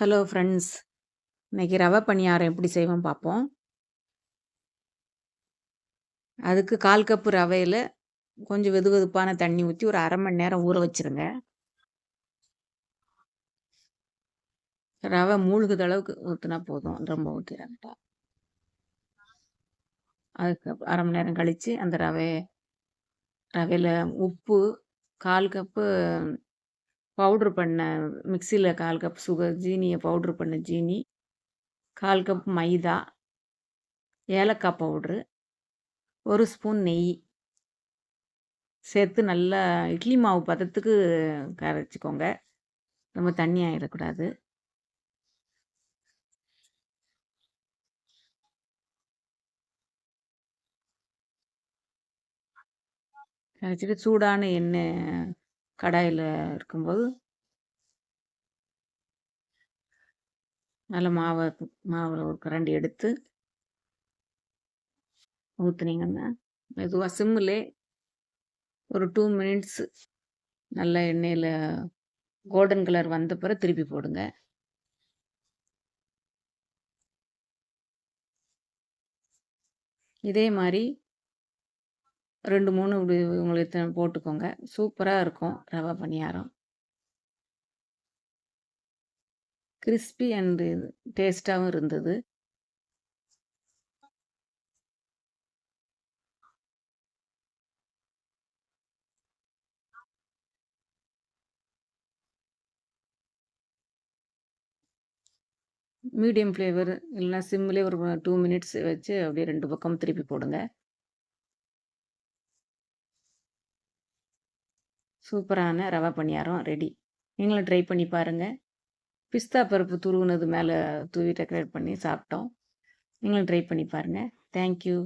Hello friends இன்னைக்கு ரவை பணியாரம் எப்படி செய்வோம் பார்ப்போம். அதுக்கு கால் கப்பு ரவையில் கொஞ்சம் வெது வெதுப்பான தண்ணி ஊற்றி ஒரு அரை மணி நேரம் ஊற வச்சுருங்க. ரவை மூழ்குத அளவுக்கு ஊற்றினா போதும். ரொம்ப ஊற்றிடாங்கட்டா அதுக்கு அரை மணி நேரம் கழித்து அந்த ரவை ரவையில் உப்பு கால் கப்பு பவுட்ரு பண்ண மிக்சியில் கால் கப் சுகர் ஜீனியை பவுட்ரு பண்ண ஜீனி கால் கப் மைதா ஏலக்காய் பவுட்ரு ஒரு ஸ்பூன் நெய். சேர்த்து நல்லா இட்லி மாவு பதத்துக்கு கரைச்சிக்கோங்க ரொம்ப தண்ணி ஆகிடக்கூடாது கரைச்சிட்டு சூடான எண்ணெய் கடாயில் இருக்கும்போது நல்ல மாவை மாவில் ஒரு கரண்டி எடுத்து ஊற்றுனீங்கன்னா மெதுவாக சிம்மிலே ஒரு டூ மினிட்ஸ் நல்ல எண்ணெயில் கோல்டன் கலர் வந்த பிறகு திருப்பி போடுங்க. இதே மாதிரி ரெண்டு மூணு இப்படி உங்களுக்கு போட்டுக்கோங்க. சூப்பராக இருக்கும். ரவா பணியாரம். கிறிஸ்பி அண்டு டேஸ்ட்டாகவும் இருந்தது. மீடியம் ஃப்ளேவர் இல்லைன்னா சிம்மிலே ஒரு டூ மினிட்ஸ் வச்சு அப்படியே ரெண்டு பக்கம் திருப்பி போடுங்க. சூப்பரான ரவா பணியாரம் ரெடி நீங்களும் ட்ரை பண்ணி பாருங்கள் பிஸ்தா பருப்பு துருவுனது மேலே தூவி டெக்கரேட் பண்ணி சாப்பிட்டோம். நீங்களும் ட்ரை பண்ணி பாருங்கள் தேங்க்யூ